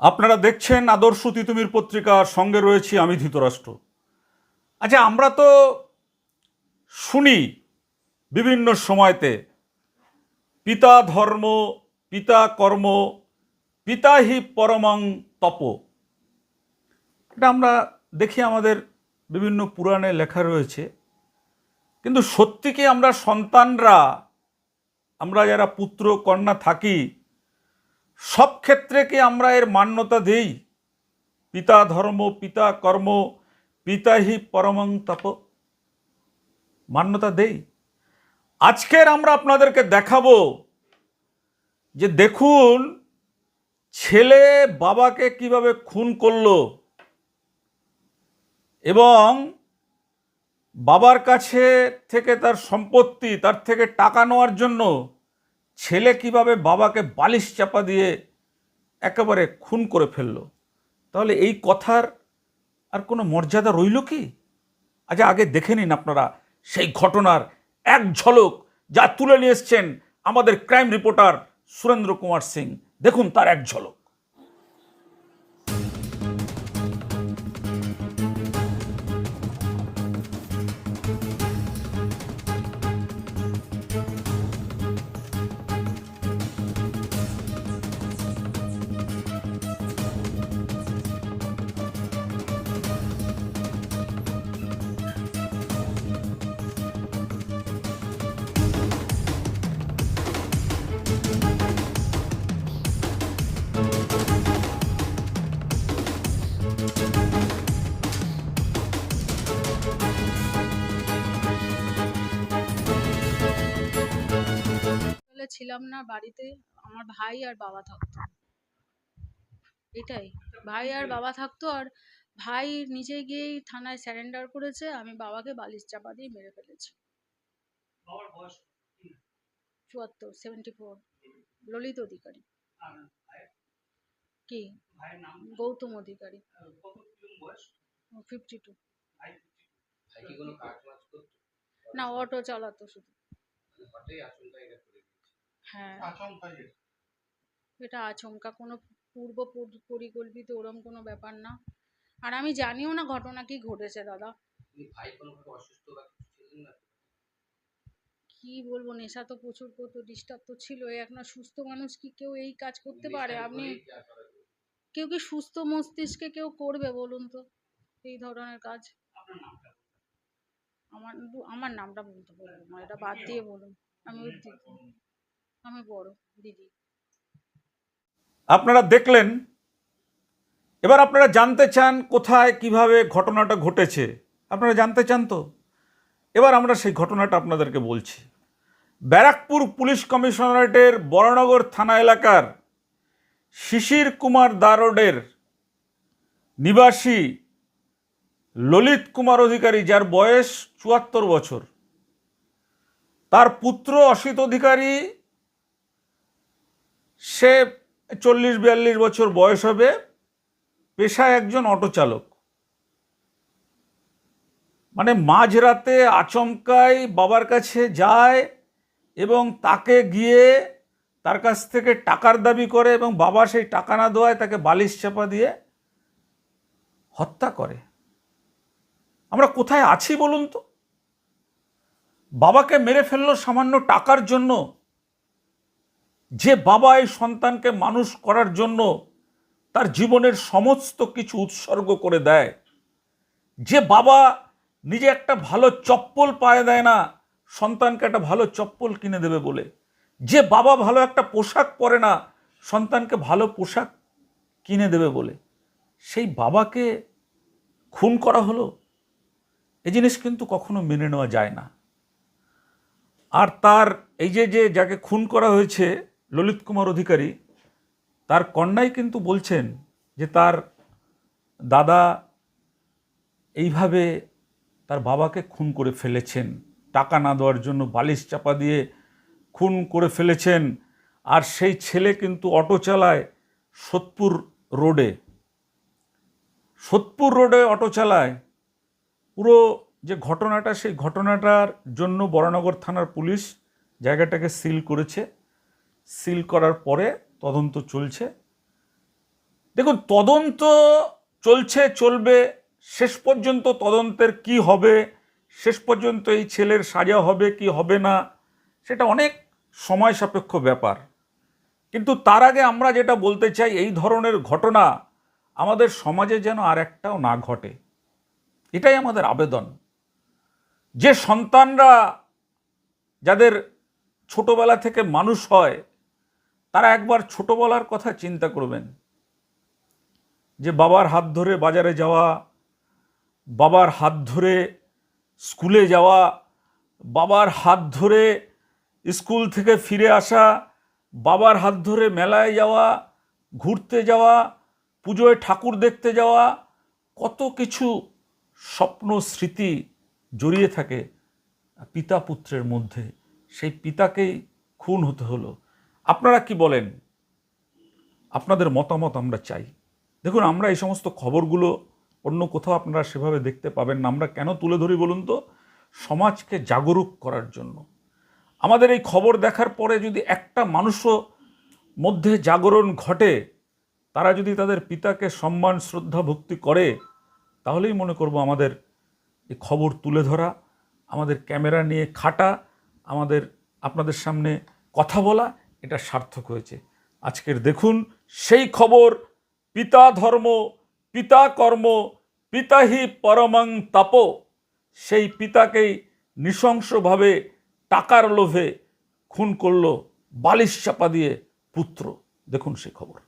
আপনারা দেখছেন আদর্শ তিতুমির পত্রিকার সঙ্গে রয়েছি আমি ধৃতরাষ্ট্র। আচ্ছা আমরা তো শুনি বিভিন্ন সময়তে, পিতা ধর্ম, পিতা কর্ম, পিতা হি পরমং তপ। এটা আমরা দেখি আমাদের বিভিন্ন পুরাণে লেখা রয়েছে। কিন্তু সত্যি কি আমরা সন্তানরা, আমরা যারা পুত্র, কন্যা থাকি সব ক্ষেত্রে কি আমরা এর মান্যতা দেই? পিতা ধর্ম, পিতা কর্ম, পিতা হি পরমং তপ। মান্যতা দেই। আজকের আমরা আপনাদেরকে দেখাবো যে দেখুন, ছেলে বাবাকে কীভাবে খুন করল এবং বাবার কাছে থেকে তার সম্পত্তি, তার থেকে টাকা নেওয়ার জন্য ছেলে কীভাবে বাবাকে বালিশ চাপা দিয়ে একেবারে খুন করে ফেলল? তাহলে এই কথার আর কোনো মর্যাদা রইল কি? আচ্ছা আগে দেখে নিন আপনারা সেই ঘটনার এক ঝলক যা তুলে নিয়ে এসছেন আমাদের ক্রাইম রিপোর্টার সুরেন্দ্র কুমার সিং। দেখুন তার এক ঝলক। ছিলাম না বাড়িতে আমার ভাই আর বাবা থাকতো। এটাই ভাই আর বাবা থাকতো আর ভাই নিজে গিয়েই থানায় স্যারেন্ডার করেছে আমি বাবাকে বালিশ চাপা দিয়ে মেরে ফেলেছি। চুয়াত্তর সেভেন্টি ফোর ললিত অধিকারী। কি? গৌতম অধিকারী। ফিফটি টু ভাই কি কোনো কাজ বাজ করতো? না অটো চালাতো শুধু। হঠাৎই আচমকা এটা হ্যাঁ এটা আচমকা কোনো পূর্ব পরিকল্পিত ওরম কোনো ব্যাপার না। আর আমি জানিও না ঘটনা কি ঘটেছে দাদা। না? কি বলব নেশা তো প্রচুর করতো ডিস্টার্ব তো ছিল। এখন সুস্থ মানুষ কি কেউ এই কাজ করতে পারে? আপনি। কেউ কি সুস্থ মস্তিষ্কে কেউ করবে বলুন তো এই ধরনের কাজ? আমার আমার নামটা বলতে বলব না এটা বাদ দিয়ে বলুন। আমি আমি বড়, দিদি। আপনারা দেখলেন, এবার আপনারা জানতে চান কোথায়, কীভাবে ঘটনাটা ঘটেছে। আপনারা জানতে চান তো? এবার আমরা সেই ঘটনাটা আপনাদেরকে বলছি। ব্যারাকপুর পুলিশ কমিশনারেটের বড়নগর থানা এলাকার শিশির কুমার দারোডের নিবাসী ললিত কুমার অধিকারী, যার বয়স চুয়াত্তর বছর, তার পুত্র অসিত অধিকারী সে চল্লিশ, বিয়াল্লিশ বছর বয়স হবে, পেশায় একজন অটো চালক। মানে মাঝরাতে আচমকায় বাবার কাছে যায় এবং তাকে গিয়ে তার কাছ থেকে টাকার দাবি করে এবং বাবা সেই টাকা না দেওয়ায় তাকে বালিশ চাপা দিয়ে হত্যা করে। আমরা কোথায় আছি বলুন তো? বাবাকে মেরে ফেলল সামান্য টাকার জন্য। যে বাবা এই সন্তানকে মানুষ করার জন্য তার জীবনের সমস্ত কিছু উৎসর্গ করে দেয়, যে বাবা নিজে একটা ভালো চপ্পল পায়ে দেয় না, সন্তানকে একটা ভালো চপ্পল কিনে দেবে বলে, যে বাবা ভালো একটা পোশাক পরে না, সন্তানকে ভালো পোশাক কিনে দেবে বলে, সেই বাবাকে খুন করা হলো? এই জিনিস কিন্তু কখনো মেনে নেওয়া যায় না। আর তার এই যে যে যাকে খুন করা হয়েছে ললিত কুমার অধিকারী, তার কন্যাই কিন্তু বলছেন যে তার দাদা এইভাবে তার বাবাকে খুন করে ফেলেছেন। টাকা না দেওয়ার জন্য বালিশ চাপা দিয়ে খুন করে ফেলেছেন। আর সেই ছেলে কিন্তু অটো চালায় সোদপুর রোডে। সোদপুর রোডে অটো চালায়। পুরো যে ঘটনাটা, সেই ঘটনাটার জন্য বরানগর থানার পুলিশ জায়গাটাকে সিল করেছে। সিল করার পরে তদন্ত চলছে। দেখুন, তদন্ত চলছে, চলবে। শেষ পর্যন্ত তদন্তের কি হবে? শেষ পর্যন্ত এই ছেলের সাজা হবে কি হবে না? সেটা অনেক সময় সাপেক্ষ ব্যাপার। কিন্তু তার আগে আমরা যেটা বলতে চাই, এই ধরনের ঘটনা আমাদের সমাজে যেন আর একটাও না ঘটে। এটাই আমাদের আবেদন। যে সন্তানরা যাদের ছোটবেলা থেকে মানুষ হয় তারা একবার ছোটবেলার কথা চিন্তা করবেন যে বাবার হাত ধরে বাজারে যাওয়া, বাবার হাত ধরে স্কুলে যাওয়া, বাবার হাত ধরে স্কুল থেকে ফিরে আসা, বাবার হাত ধরে মেলায় যাওয়া, ঘুরতে যাওয়া, পুজোয় ঠাকুর দেখতে যাওয়া, কত কিছু স্বপ্ন স্মৃতি জড়িয়ে থাকে পিতা পুত্রের মধ্যে। সেই পিতাকেই খুন হতে হলো। আপনারা কি বলেন? আপনাদের মতামত আমরা চাই। দেখুন, আমরা এই সমস্ত খবরগুলো অন্য কোথাও আপনারা সেভাবে দেখতে পাবেন না। আমরা কেন তুলে ধরি বলুন তো? সমাজকে জাগরুক করার জন্য। আমাদের এই খবর দেখার পরে যদি একটা মানুষও মধ্যে জাগরণ ঘটে, তারা যদি তাদের পিতাকে সম্মান, শ্রদ্ধা ভক্তি করে, তাহলেই মনে করব আমাদের এই খবর তুলে ধরা, আমাদের ক্যামেরা নিয়ে খাটা, আমাদের আপনাদের সামনে কথা বলা এটা সার্থক হয়েছে। আজকের দেখুন, সেই খবর, পিতা ধর্ম, পিতা কর্ম, পিতাহি পরমাং তাপ, সেই পিতাকেই নৃশংসভাবে টাকার লোভে খুন করল, বালিশ চাপা দিয়ে পুত্র। দেখুন সেই খবর।